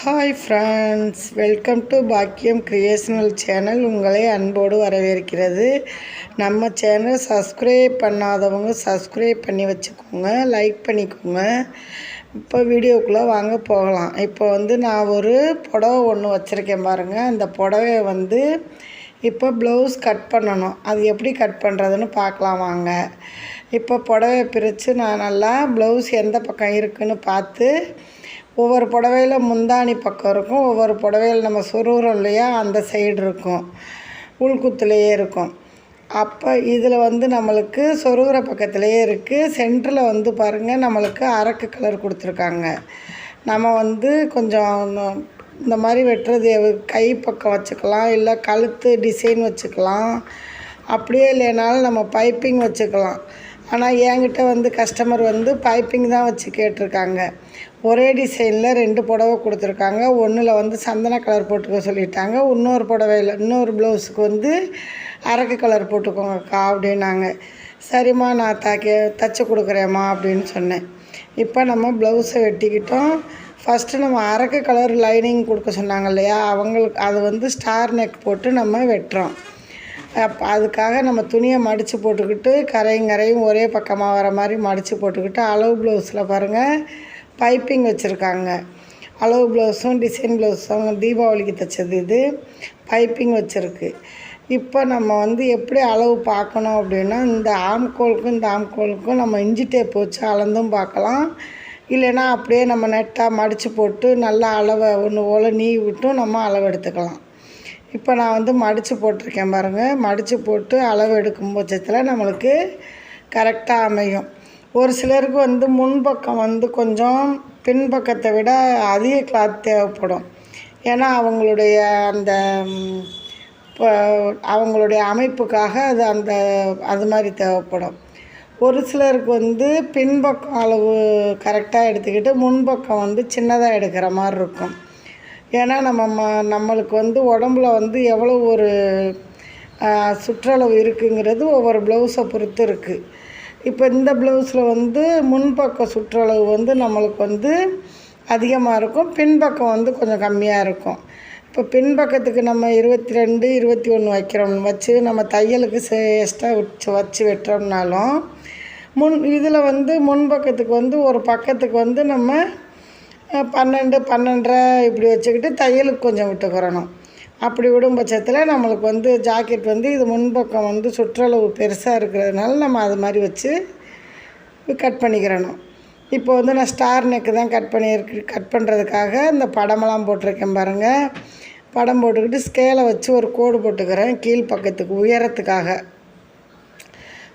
Hi friends welcome to Bakkiyam creational channel உங்களை அன்போடு வரவேற்கிறது. நம்ம சேனல் சப்ஸ்கிரைப் பண்ணாதவங்க சப்ஸ்கிரைப் பண்ணி வச்சுக்கோங்க. லைக் பண்ணிக்கோங்க. இப்போ வீடியோக்குள்ளே வாங்க போகலாம். இப்போ வந்து நான் ஒரு புடவை ஒன்று வச்சுருக்கேன் பாருங்கள் அந்த புடவைய வந்து இப்போ ப்ளவுஸ் கட் பண்ணணும். அது எப்படி கட் பண்ணுறதுன்னு பார்க்கலாம் வாங்க. இப்போ புடவை பிரித்து நான் நல்லா ப்ளவுஸ் எந்த பக்கம் இருக்குன்னு பார்த்து ஒவ்வொரு புடவையில் முந்தாணி பக்கம் இருக்கும் ஒவ்வொரு புடவையில் நம்ம சுருகிறோம் இல்லையா அந்த சைடு இருக்கும் உள்குத்துலேயே இருக்கும். அப்போ இதில் வந்து நம்மளுக்கு சொருகிற பக்கத்துலேயே இருக்குது சென்டரில் வந்து பாருங்கள் நம்மளுக்கு அரக்கு கலர் கொடுத்துருக்காங்க. நம்ம வந்து கொஞ்சம் இந்த மாதிரி வெட்டுறது கை பக்கம் வச்சுக்கலாம் இல்லை கழுத்து டிசைன் வச்சுக்கலாம். அப்படியே இல்லைனாலும் நம்ம பைப்பிங் வச்சுக்கலாம். ஆனால் என்கிட்ட வந்து கஸ்டமர் வந்து பைப்பிங் தான் வச்சு கேட்டிருக்காங்க. ஒரே டிசைனில் ரெண்டு புடவை கொடுத்துருக்காங்க. ஒன்றில் வந்து சந்தன கலர் போட்டுக்க சொல்லிட்டாங்க. இன்னொரு புடவையில் இன்னொரு ப்ளவுஸுக்கு வந்து அரக்கு கலர் போட்டுக்கோங்கக்கா அப்படின்னாங்க. சரிம்மா நான் தைக்க தைச்சி கொடுக்குறேம்மா அப்படின்னு சொன்னேன். இப்போ நம்ம ப்ளவுஸை வெட்டிக்கிட்டோம். ஃபஸ்ட்டு நம்ம அரக்கு கலர் லைனிங் கொடுக்க சொன்னாங்க இல்லையா? அவங்களுக்கு அது வந்து ஸ்டார் நெக் போட்டு நம்ம வெட்டுறோம். அதுக்காக நம்ம துணியை மடித்து போட்டுக்கிட்டு கரையும் கரையும் ஒரே பக்கமாக வர மாதிரி மடித்து போட்டுக்கிட்டு அளவு ப்ளவுஸில் பாருங்கள் பைப்பிங் வச்சுருக்காங்க. அளவு ப்ளவுஸும் டிசைன் ப்ளவுஸும் தீபாவளிக்கு தைச்சது இது. பைப்பிங் வச்சுருக்கு. இப்போ நம்ம வந்து எப்படி அளவு பார்க்கணும் அப்படின்னா இந்த ஆம்கோலுக்கும் இந்த ஆம்கோலுக்கும் நம்ம இஞ்சி டேப் வச்சு அளந்தும் பார்க்கலாம். இல்லைன்னா அப்படியே நம்ம நெட்டாக மடித்து போட்டு நல்லா அளவை ஒன்று போல் நீ விட்டும் நம்ம அளவு எடுத்துக்கலாம். இப்போ நான் வந்து மடித்து போட்டிருக்கேன் பாருங்கள் மடித்து போட்டு அளவு எடுக்கும் பட்சத்தில் நம்மளுக்கு கரெக்டாக அமையும். ஒரு சிலருக்கு வந்து முன்பக்கம் வந்து கொஞ்சம் பின்பக்கத்தை விட அதிக கிளாத் தேவைப்படும். ஏன்னா அவங்களுடைய அந்த இப்போ அவங்களுடைய அமைப்புக்காக அது அந்த அது மாதிரி தேவைப்படும். ஒரு சிலருக்கு வந்து பின்பக்கம் அளவு கரெக்டாக எடுத்துக்கிட்டு முன்பக்கம் வந்து சின்னதாக எடுக்கிற மாதிரி இருக்கும். ஏன்னா நம்ம ம நம்மளுக்கு வந்து உடம்புல வந்து எவ்வளோ ஒரு சுற்றளவு இருக்குங்கிறது ஒவ்வொரு ப்ளவுஸை பொறுத்து இருக்குது இப்போ இந்த ப்ளவுஸில் வந்து முன்பக்க சுற்றளவு வந்து நம்மளுக்கு வந்து அதிகமாக இருக்கும். பின்பக்கம் வந்து கொஞ்சம் கம்மியாக இருக்கும். இப்போ பின்பக்கத்துக்கு நம்ம இருபத்தி ரெண்டு இருபத்தி ஒன்று வைக்கிறோம் வச்சு நம்ம தையலுக்கு சேஸ்ட்டாக வச்சு வச்சு வெட்டுறோம்னாலும் முன் இதில் வந்து முன்பக்கத்துக்கு வந்து ஒரு பக்கத்துக்கு வந்து நம்ம பன்னெண்டு பன்னெண்டரை இப்படி வச்சுக்கிட்டு தையலுக்கு கொஞ்சம் விட்டுக்கிறணும். அப்படி விடும் பட்சத்தில் நம்மளுக்கு வந்து ஜாக்கெட் வந்து இது முன்பக்கம் வந்து சுற்றளவு பெருசாக இருக்கிறதுனால நம்ம அது மாதிரி வச்சு கட் பண்ணிக்கிறணும். இப்போ வந்து நான் ஸ்டார் நெக்கு தான் கட் பண்ணியிருக்கு கட் பண்ணுறதுக்காக இந்த படமெல்லாம் போட்டிருக்கேன் பாருங்கள் படம் போட்டுக்கிட்டு ஸ்கேலை வச்சு ஒரு கோடு போட்டுக்கிறேன் கீழ் பக்கத்துக்கு உயரத்துக்காக.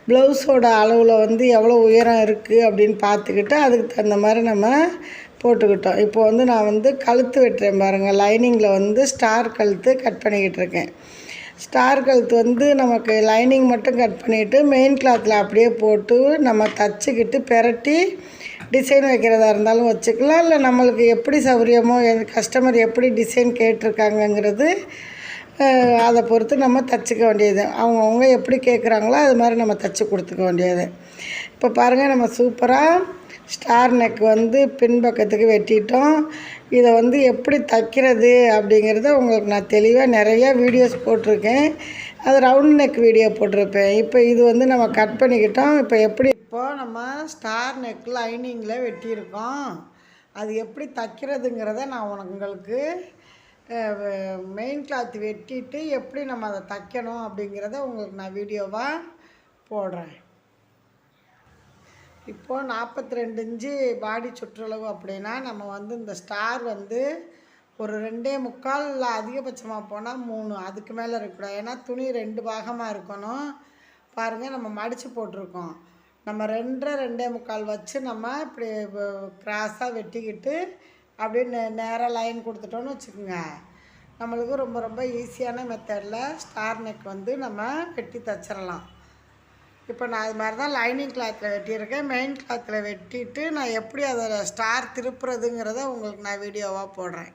ப்ளவுஸோட அளவில் வந்து எவ்வளோ உயரம் இருக்குது அப்படின்னு பார்த்துக்கிட்டு அதுக்கு தகுந்த மாதிரி நம்ம போட்டுக்கிட்டோம். இப்போ வந்து நான் வந்து கழுத்து வெட்டுறேன் பாருங்கள் லைனிங்கில் வந்து ஸ்டார் கழுத்து கட் பண்ணிக்கிட்டு இருக்கேன். ஸ்டார் கழுத்து வந்து நமக்கு லைனிங் மட்டும் கட் பண்ணிவிட்டு மெயின் கிளாத்தில் அப்படியே போட்டு நம்ம தச்சுக்கிட்டு பெரட்டி டிசைன் வைக்கிறதா இருந்தாலும் வச்சுக்கலாம். இல்லை நம்மளுக்கு எப்படி சௌகரியமோ கஸ்டமர் எப்படி டிசைன் கேட்டிருக்காங்கங்கிறது அதை பொறுத்து நம்ம தச்சுக்க வேண்டியது. அவங்கவுங்க எப்படி கேட்குறாங்களோ அது மாதிரி நம்ம தச்சு கொடுத்துக்க வேண்டியது. இப்போ பாருங்கள் நம்ம சூப்பராக ஸ்டார் நெக் வந்து பின்பக்கத்துக்கு வெட்டிட்டோம். இதை வந்து எப்படி தைக்கிறது அப்படிங்கிறத உங்களுக்கு நான் தெளிவாக நிறைய வீடியோஸ் போட்டிருக்கேன். அது ரவுண்ட் நெக் வீடியோ போட்டிருப்பேன். இப்போ இது வந்து நம்ம கட் பண்ணிக்கிட்டோம். இப்போ எப்படி இப்போது நம்ம ஸ்டார் நெக் லைனிங்கில் வெட்டியிருக்கோம். அது எப்படி தைக்கிறதுங்கிறத நான் உங்களுக்கு மெயின் கிளாத் வெட்டிட்டு எப்படி நம்ம அதை தைக்கணும் அப்படிங்கிறத உங்களுக்கு நான் வீடியோவாக போடுறேன். இப்போது நாற்பத்தி ரெண்டு இன்ச்சு பாடி சுற்றளவு அப்படின்னா நம்ம வந்து இந்த ஸ்டார் வந்து ஒரு ரெண்டே முக்கால் இல்லை அதிகபட்சமாக போனால் மூணு. அதுக்கு மேலே இருக்கக்கூடாது ஏன்னா துணி ரெண்டு பாகமாக இருக்கணும். பாருங்கள் நம்ம மடித்து போட்டிருக்கோம். நம்ம ரெண்டரை ரெண்டே முக்கால் வச்சு நம்ம இப்படி கிராஸாக வெட்டிக்கிட்டு அப்படியே நே நேராக லைன் கொடுத்துட்டோன்னு வச்சுக்கோங்க. நம்மளுக்கு ரொம்ப ரொம்ப ஈஸியான மெத்தடில் ஸ்டார் நெக் வந்து நம்ம வெட்டி தச்சிடலாம் இப்போ நான் அது மாதிரி தான் லைனிங் கிளாத்தில் வெட்டியிருக்கேன். மெயின் கிளாத்தில் வெட்டிட்டு நான் எப்படி அதை ஸ்டார் திருப்புறதுங்கிறத உங்களுக்கு நான் வீடியோவாக போடுறேன்.